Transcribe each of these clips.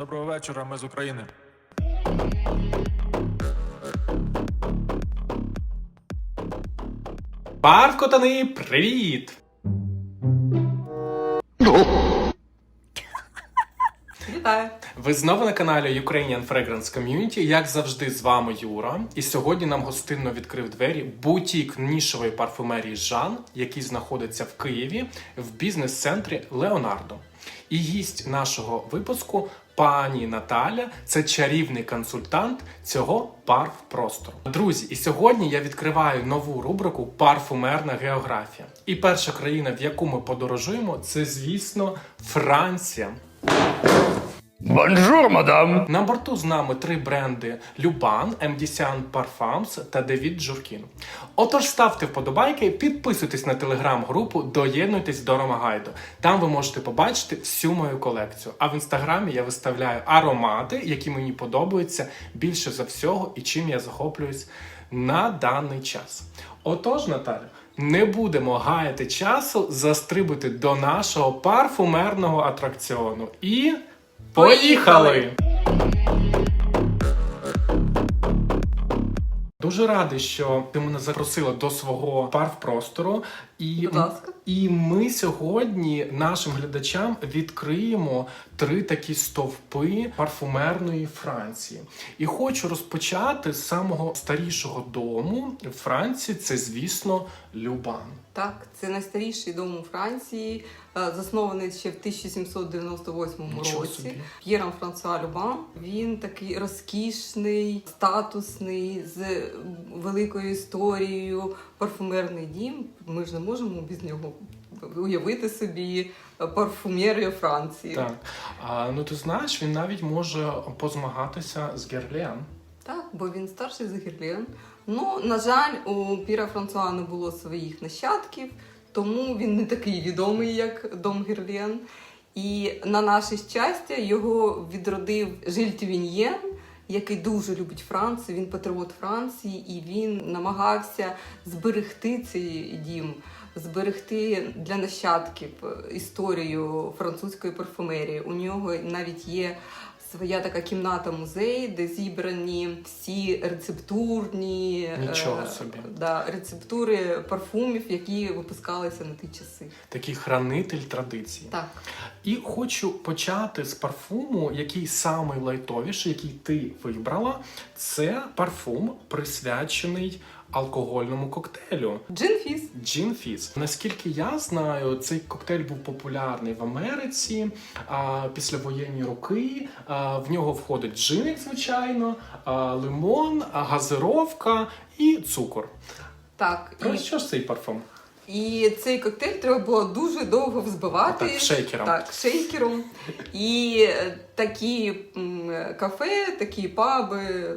Доброго вечора, ми з України. Паркотани, привіт! Вітаю! Ви знову на каналі Ukrainian Fragrance Community. Як завжди, з вами Юра. І сьогодні нам гостинно відкрив двері бутік нішової парфумерії Жан, який знаходиться в Києві в бізнес-центрі Леонардо. І гість нашого випуску пані Наталя це чарівний консультант цього парф-простору. Друзі, і сьогодні я відкриваю нову рубрику Парфумерна географія. І перша країна, в яку ми подорожуємо, це, звісно, Франція. Бонжур, мадам! На борту з нами три бренди Любан, MDCN Parfums та Девід Журкін. Отож, ставте вподобайки, підписуйтесь на телеграм-групу, доєднуйтесь до Ромагайду. Там ви можете побачити всю мою колекцію. А в інстаграмі я виставляю аромати, які мені подобаються більше за всього і чим я захоплююсь на даний час. Отож, Наталя, не будемо гаяти часу, застрибути до нашого парфумерного атракціону. І поїхали! Дуже радий, що ти мене запросила до свого парф-простору. І, Будь ласка. і ми сьогодні нашим глядачам відкриємо три такі стовпи парфумерної Франції. І хочу розпочати з самого старішого дому в Франції. Це, звісно, Любан. Так, це найстаріший дом у Франції, заснований ще в 1798 Нічого році. П'єром Франсуа Любан. Він такий розкішний, статусний, з великою історією. Парфумерний дім. Ми ж не можемо без нього уявити собі парфумерію Франції. Так. А, ну ти знаєш, він навіть може позмагатися з Герлен. Так, бо він старший за Герлен. Ну, на жаль, у Піра Франсуа не було своїх нащадків, тому він не такий відомий, як Дом Герлен. І на наше щастя його відродив Жиль Тювіньєн, який дуже любить Францію. Він патріот Франції, і він намагався зберегти цей дім, зберегти для нащадків історію французької парфумерії. У нього навіть є своя така кімната музей, де зібрані всі рецептурні е, Нічого собі. Да, рецептури парфумів, які випускалися на ті часи. Такий хранитель традиції. Так, І хочу почати з парфуму, який самий лайтовіший, який ти вибрала. Це парфум, присвячений алкогольному коктейлю. джинфіс. Джин Фіз. Наскільки я знаю, цей коктейль був популярний в Америці а, післявоєнні роки. А, в нього входить джин, як звичайно, а, лимон, а, газировка і цукор. Так, Про і, що ж цей парфум? І цей коктейль треба було дуже довго взбивати. Так, шейкером. Так, шейкером. І е, такі кафе, такі паби е,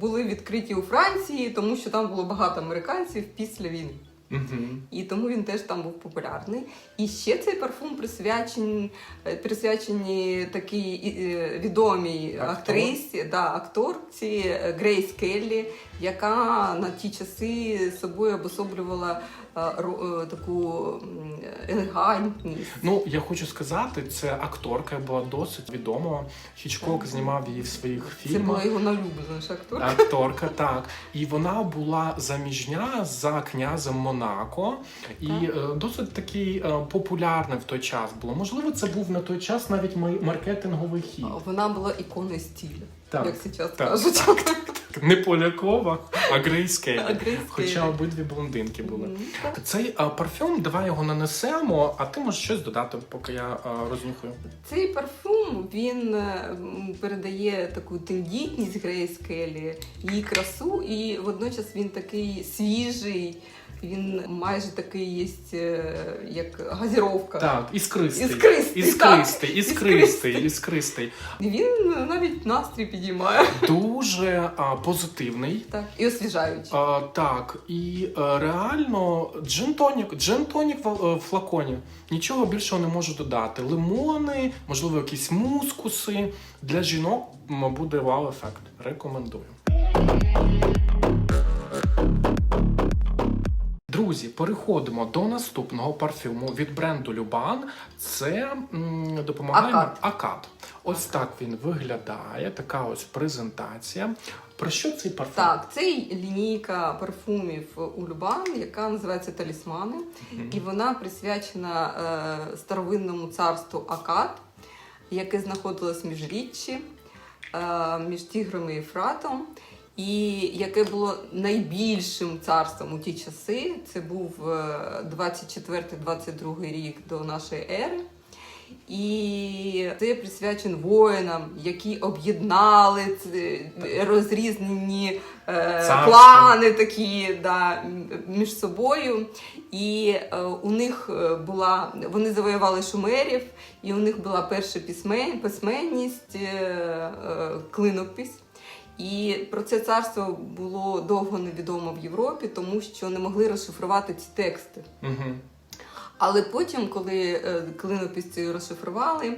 були відкриті у Франції, тому що там було багато американців після війни. Угу. І тому він теж там був популярний. І ще цей парфум присвячений, присвячені такій е, відомій Актор. актрисі, да, акторці е, Грейс Келлі, яка на ті часи собою обособлювала е, е, таку елегантність. Ну, я хочу сказати, це акторка була досить відома. Хічкок знімав її в своїх фільмах. Це була його налюблена акторка. Акторка, так. І вона була заміжня за князем Монако, і Так. е, досить такий е, популярний в той час було. Можливо, це був на той час навіть маркетинговий хід. Вона була іконою стилю, Так, як зараз так. кажуть. Не Полякова, а Грейс Келлі. Хоча обидві блондинки були. Цей парфюм, давай його нанесемо, а ти можеш щось додати, поки я е, рознюхаю. Цей парфюм він е, передає таку тендітність Грейс Келлі, її красу, і водночас він такий свіжий. Він майже такий є, е, як газіровка. Так, іскристий. Іскристий, іскристий, так. іскристий, Іскристий. іскристий. Він навіть настрій підіймає. Дуже а, позитивний. Так, і освіжаючий. А, так, і е, реально джин-тонік, джин-тонік в е, флаконі. Нічого більшого не можу додати. Лимони, можливо, якісь мускуси. Для жінок буде вау-ефект. Рекомендую. Друзі, переходимо до наступного парфюму від бренду Любан. Це допомагає Акад. Акад. Ось так він виглядає. Така ось презентація. Про що цей парфум? Так, це лінійка парфумів у Любан, яка називається Талісмани, Мгм. і вона присвячена е, старовинному царству Акад, яке знаходилось між річчі, е, між Тігром і Ефратом, і яке було найбільшим царством у ті часи. Це був е, 24-22 рік до нашої ери. І це присвячено воїнам, які об'єднали ц- розрізнені е, клани такі да, між собою. І е, у них е, була вони завоювали шумерів, і у них була перша письмен, письменність, е, е, клинопись. І про це царство було довго невідомо в Європі, тому що не могли розшифрувати ці тексти. Мгм. Але потім, коли е, клинописці розшифрували, е,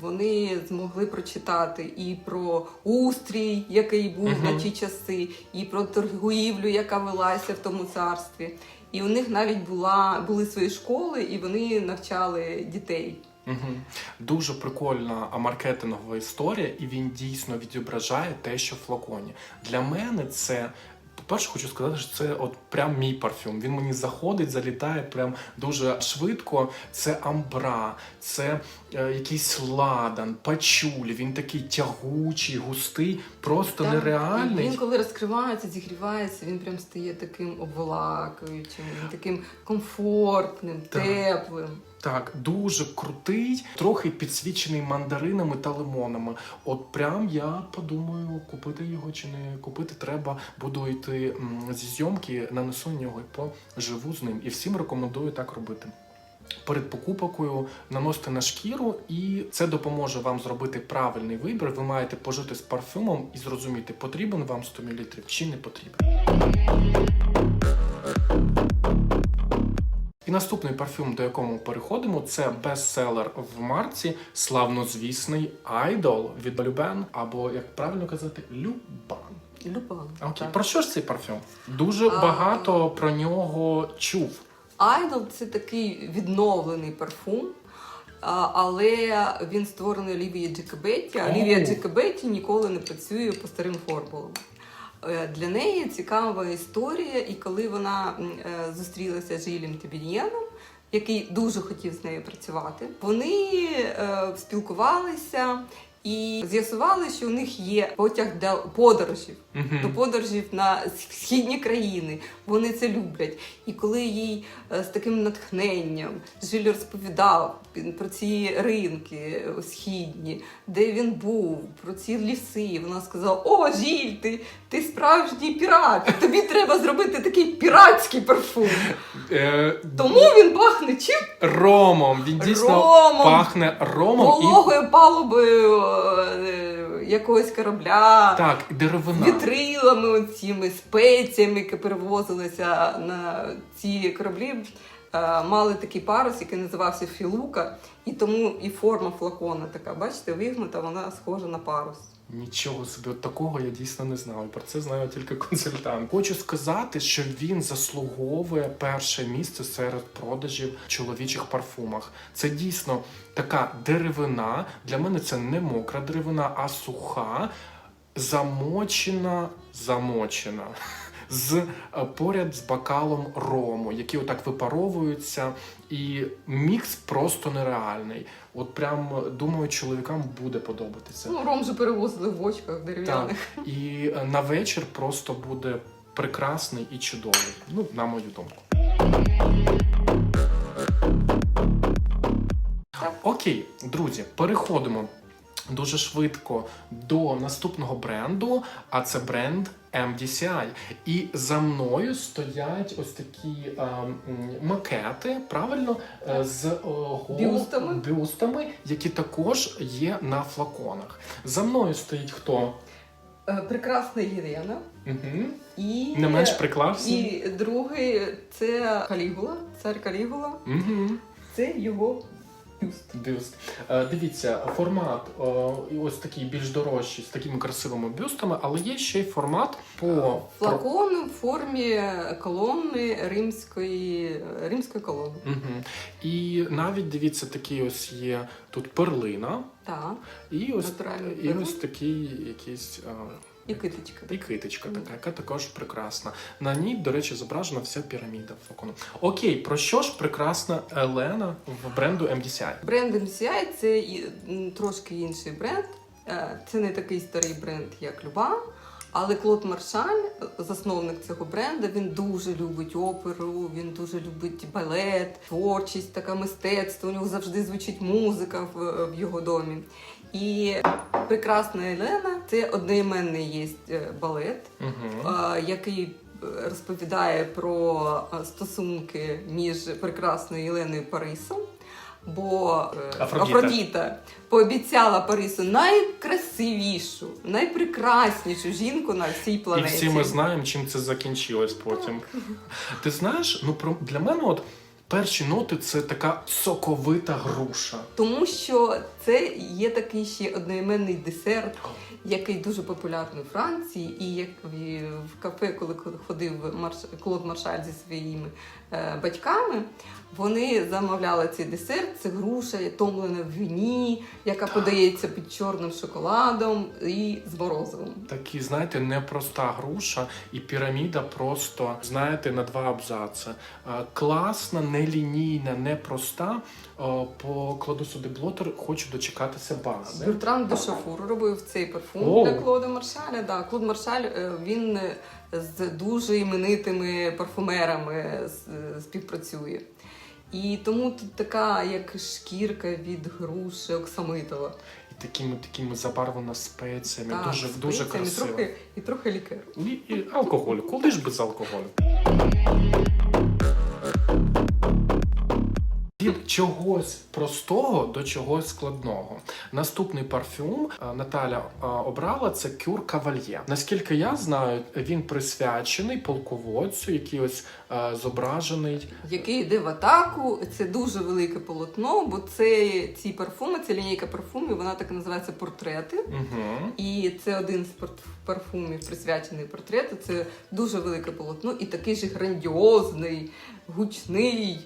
вони змогли прочитати і про устрій, який був Мгм. на ті часи, і про торгівлю, яка велася в тому царстві. І у них навіть була, були свої школи, і вони навчали дітей. Мгм. Дуже прикольна маркетингова історія, і він дійсно відображає те, що в флаконі. Для мене це. По-перше, хочу сказати, що це от прям мій парфюм. Він мені заходить, залітає прям дуже швидко. Це амбра, це е, якийсь ладан, пачулі. Він такий тягучий, густий, просто Так, нереальний. Він коли розкривається, зігрівається, він прям стає таким обволакуючим, таким комфортним, Так. теплим. Так, дуже крутий, трохи підсвічений мандаринами та лимонами. От прям я подумаю, купити його чи не купити треба. Буду йти зі зйомки, нанесу нього і поживу з ним. І всім рекомендую так робити. Перед покупкою наносите на шкіру, і це допоможе вам зробити правильний вибір. Ви маєте пожити з парфюмом і зрозуміти, потрібен вам 100 мл чи не потрібен. Наступний парфюм, до якого ми переходимо, це бестселер в марці, славнозвісний Idol від Любен, або як правильно казати, Любан. Любан. Окей, так. про що ж цей парфюм? Дуже А. багато про нього чув. Idol це такий відновлений парфум. Але він створений Олівією Джекобетті. а. Олівія Джекобетті ніколи не працює по старим формулам. Е, Для неї цікава історія, і коли вона е, зустрілася з Жилем Тибінєном, який дуже хотів з нею працювати, вони е, спілкувалися і з'ясували, що у них є потяг до подорожів Мгм. до подорожів на східні країни. Вони це люблять. І коли їй е, з таким натхненням Жиль розповідав про ці ринки е, східні, де він був, про ці ліси, вона сказала: О, Жиль, ти, ти справжній пірат! Тобі треба зробити такий піратський парфум. Е, Тому він пахне чим? ромом. Він дійсно Ромом. пахне ромом і палубою якогось корабля. так, і деревина. вітрилами, оціми спеціями, які перевозилися на ці кораблі. е, Мали такий парус, який називався Філука, і тому і форма флакона така, бачите, вигнута, вона схожа на парус. Нічого собі от такого я дійсно не знав. І Про це знаю тільки консультант. Хочу сказати, що він заслуговує перше місце серед продажів чоловічих парфумах. Це дійсно така деревина. Для мене це не мокра деревина, а суха, замочена, замочена. З е, поряд з бокалом рому, які отак випаровуються, і мікс просто нереальний. От прям думаю, чоловікам буде подобатися. Ну, ром же перевозили в бочках дерев'яних. І е, на вечір просто буде прекрасний і чудовий. Ну, на мою думку. Окей, друзі, переходимо дуже швидко до наступного бренду, а це бренд MDCI. І за мною стоять ось такі е, м, макети, правильно, е, з е, гол- Бюстами. бюстами, які також є на флаконах. За мною стоїть хто? Е, Прекрасна Єлена. Угу. І, Не менш приклався. і другий це Калігула, цар Калігула. Угу. Це його бюст. Бюст. Е, Дивіться, формат е, ось такий більш дорожчий з такими красивими бюстами, але є ще й формат по Флакон в формі колонни римської, римської колони. Угу. І навіть дивіться, такий ось є тут перлина, Так, і ось, Натуральний і перлин. ось такий якийсь. І китичка. І китичка Мгм. така, яка також прекрасна. На ній, до речі, зображена вся піраміда флакону. Окей, про що ж прекрасна Елена в бренду MDCI? Бренд MCI це і, м, трошки інший бренд. Е, Це не такий старий бренд, як Люба. Але Клод Маршаль, засновник цього бренду, він дуже любить оперу, він дуже любить балет, творчість, таке мистецтво. У нього завжди звучить музика в, в його домі. І прекрасна Елена це одноіменний є е, балет, Угу. який е, розповідає про стосунки між прекрасною Єленою Парисом. Бо Афродіта. Афродіта пообіцяла Парису найкрасивішу, найпрекраснішу жінку на всій І планеті. всі ми знаємо, чим це закінчилось потім. Ти знаєш, ну про для мене, от перші ноти це така соковита груша. Тому що це є такий ще одноіменний десерт, який дуже популярний у Франції, і як в- кафе, коли ходив Марш... Клод Маршаль зі своїми е, батьками, вони замовляли цей десерт. Це груша, томлена в вині, яка подається під чорним шоколадом і з морозивом. Такі, знаєте, непроста груша, і піраміда просто, знаєте, на два абзаци. Е, Класна, нелінійна, непроста. Е, По кладу сюди блотер, хочу дочекатися бази. Бертран де Шафур робив цей парфум О. для Клода Маршаля. Да, Клод Маршаль е, він з дуже іменитими парфумерами співпрацює. І тому тут така як шкірка від груші оксамитова. І такими такими забарвлена спеціями. Так, дуже дуже красиво. І трохи, і трохи лікеру. І, і алкоголь. Куди ж без алкоголю? Від чогось простого до чогось складного. Наступний парфюм е, Наталя е, обрала це Кюр Кавальє. Наскільки я знаю, він присвячений полководцю, який ось е, зображений. Який йде в атаку, це дуже велике полотно, бо це ці парфуми, це лінійка парфумів, вона так і називається портрети. Угу. І це один з парфумів, присвячений портрету. Це дуже велике полотно і такий же грандіозний, гучний,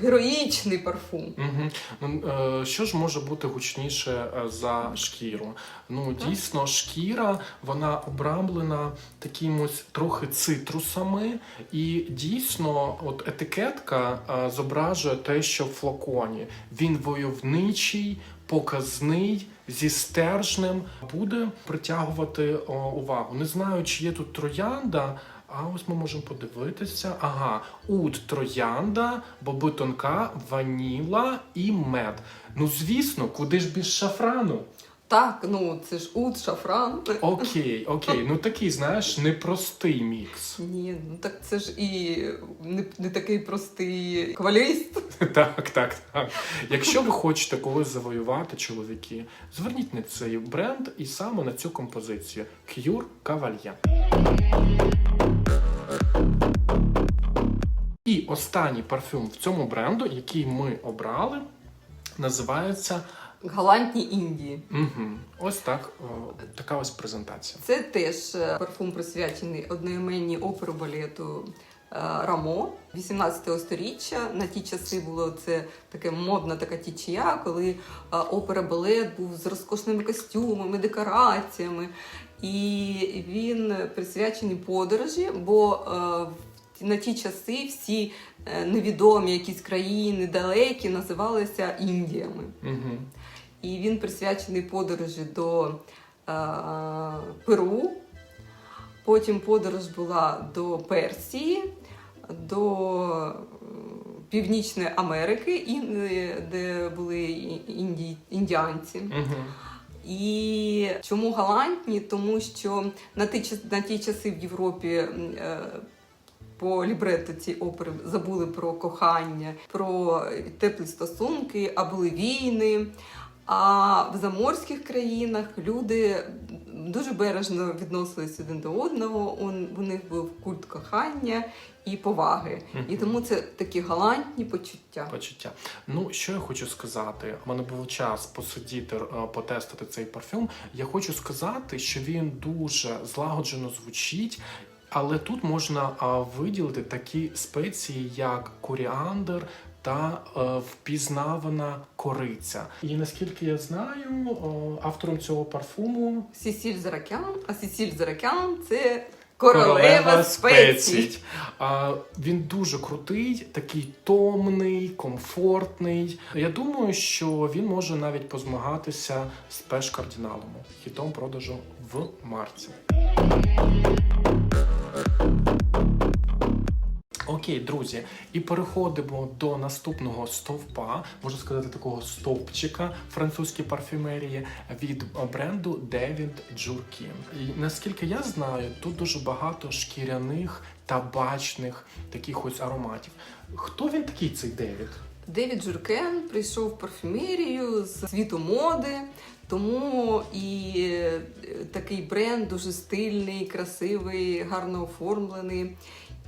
героїчний парфум. Угу. Е, що ж може бути гучніше е, за шкіру? Ну, дійсно, шкіра вона обрамлена такимось трохи цитрусами, і дійсно, от етикетка е, зображує те, що в флаконі. Він войовничий, показний. Зі стержнем буде притягувати о, увагу. Не знаю, чи є тут троянда. А ось ми можемо подивитися. Ага, ут троянда, боби тонка, ваніла і мед. Ну звісно, куди ж без шафрану? Так, ну це ж ут, шафран. Окей, окей, ну такий, знаєш, непростий мікс. Ні, ну так це ж і не, не такий простий каваліст. Так, так, так. Якщо ви хочете когось завоювати, чоловіки, зверніть на цей бренд і саме на цю композицію Cure Cavalier. І останній парфюм в цьому бренду, який ми обрали, називається Галантні Індії. угу, ось так. о, така ось презентація. Це теж е, парфум присвячений одноіменній оперу балету е, Рамо 18 сторіччя. На ті часи було це таке модна така тічія, коли е, опера балет був з розкошними костюмами, декораціями. І він присвячений подорожі, бо в- на ті часи всі е, невідомі якісь країни далекі називалися Індіями. Угу. І він присвячений подорожі до е, Перу. Потім подорож була до Персії, до е, Північної Америки, е, де були інді, індіанці. Угу. І чому галантні? Тому що на ті, на ті часи в Європі е, по лібретто ці опери забули про кохання, про теплі стосунки, а були війни. А в заморських країнах люди дуже бережно відносились один до одного. У них був культ кохання і поваги. І тому це такі галантні почуття. почуття. Ну, що я хочу сказати? У мене був час посидіти, е, потестити цей парфюм. Я хочу сказати, що він дуже злагоджено звучить. Але тут можна виділити такі спеції, як коріандр та е, впізнавана кориця. І наскільки я знаю, о, автором цього парфуму Сісіль Заракян, а Сісіль Заракян це королева, спецій. А, він дуже крутий, такий томний, комфортний. Я думаю, що він може навіть позмагатися з пеш кардиналом, хітом продажу в марці. Окей, друзі, і переходимо до наступного стовпа, можна сказати, такого стовпчика французької парфюмерії від бренду David Jurkin. І наскільки я знаю, тут дуже багато шкіряних табачних таких ось ароматів. Хто він такий цей Девід? Девід Журкен прийшов в парфюмерію з світу моди, тому і е, такий бренд дуже стильний, красивий, гарно оформлений.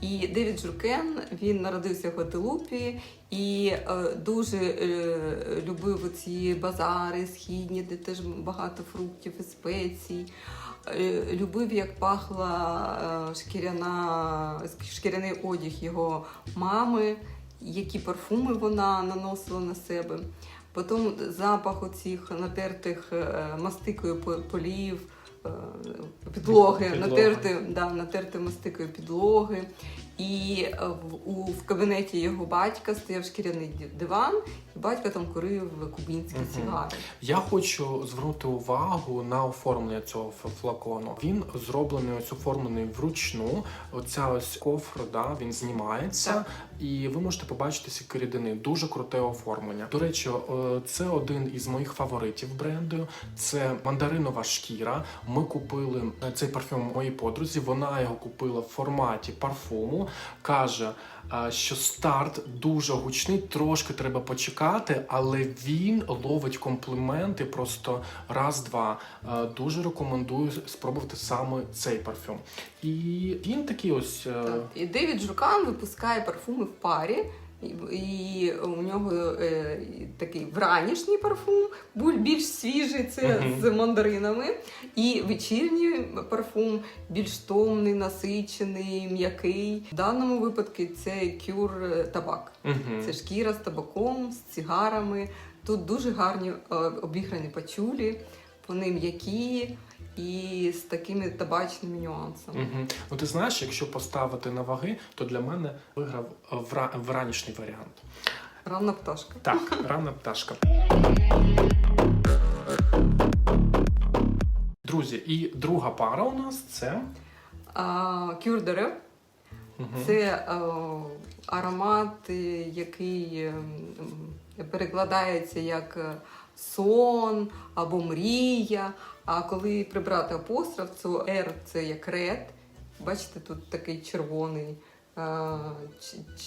І Девід Журкен він народився в Гвателупі і е, дуже е, любив ці базари східні, де теж багато фруктів і спецій. Е, Любив, як пахла е, шкіряна, шкіряний одяг його мами, які парфуми вона наносила на себе. Потім запах оцих натертих е, мастикою по- полів, підлоги, Підлоги. натерти, да, натерти мастикою підлоги. І е, в, у, в кабінеті його батька стояв шкіряний диван, і батько там курив кубінські Мгм. цигари. Я хочу звернути увагу на оформлення цього флакону. Він зроблений ось оформлений вручну. Оця ось кофр, да, він знімається, Так. і ви можете побачити ці рідини. Дуже круте оформлення. До речі, це один із моїх фаворитів бренду. Це мандаринова шкіра. Ми купили е, цей парфюм моїй подрузі. Вона його купила в форматі парфуму. Каже, що старт дуже гучний, трошки треба почекати, але він ловить компліменти просто раз-два. Дуже рекомендую спробувати саме цей парфюм. І він такий ось. е, Так. І Девід Журкан випускає парфуми в парі. І, у нього е, такий вранішній парфум, буль- більш свіжий, це Мгм. з мандаринами. І вечірній парфум більш томний, насичений, м'який. В даному випадку це кюр табак. мгм. Це шкіра з табаком, з цигарами. Тут дуже гарні е, обіграні пачулі, вони м'які і з такими табачними нюансами. Мгм. Ну ти знаєш, якщо поставити на ваги, то для мене виграв е, вра... вранішній варіант. Ранна пташка. Так, рана пташка. Друзі, і друга пара у нас це. А, Кюр дерев Мгм. це е, аромат, е, який перекладається як сон або мрія. А коли прибрати апостроф, то R це як ред. Бачите, тут такий червоний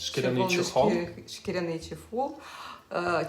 Шкіряний чехол. шкіряний чехол,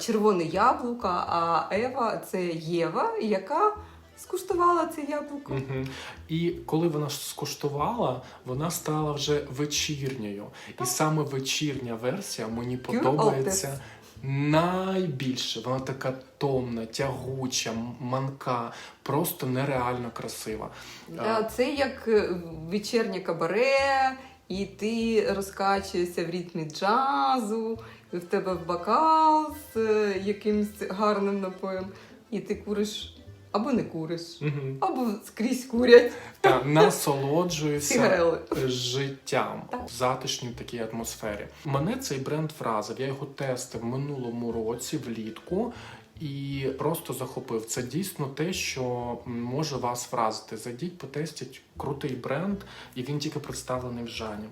червоне яблуко, а Ева це Єва, яка скуштувала це яблуко. Мгм. І коли вона скуштувала, вона стала вже вечірньою. І саме вечірня версія мені Pure подобається найбільше. Вона така томна, тягуча, манка, просто нереально красива. Да, це як е, вечірнє кабаре, і ти розкачуєшся в ритмі джазу, і в тебе в бокал з е, якимсь гарним напоєм, і ти куриш або не куриш, Мгм. або скрізь курять Та насолоджуюся сигарели. життям в затишній такій атмосфері. Мене цей бренд вразив. Я його тестив минулому році влітку. І просто захопив. Це дійсно те, що може вас вразити. Зайдіть, потестіть крутий бренд, і він тільки представлений в Жані.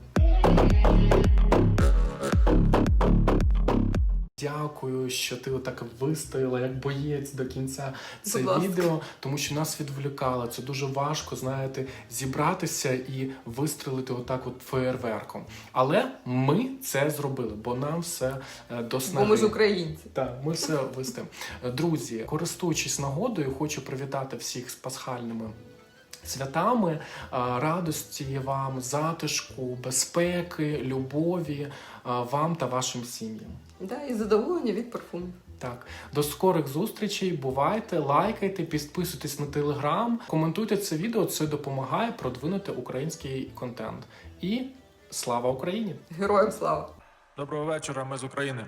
Дякую, що ти отак вистояла як боєць до кінця це Будь ласка. відео, тому що нас відволікало. Це дуже важко, знаєте, зібратися і вистрелити отак, от феєрверком. Але ми це зробили, бо нам все е, до Бо ми ж українці. Так, ми все вистим. Друзі, користуючись нагодою, хочу привітати всіх з пасхальними. Святами радості вам, затишку, безпеки, любові вам та вашим сім'ям. Да, і задоволення від парфумів. Так, до скорих зустрічей. Бувайте, лайкайте, підписуйтесь на телеграм, коментуйте це відео. Це допомагає продвинути український контент. І слава Україні! Героям слава! Доброго вечора, ми з України.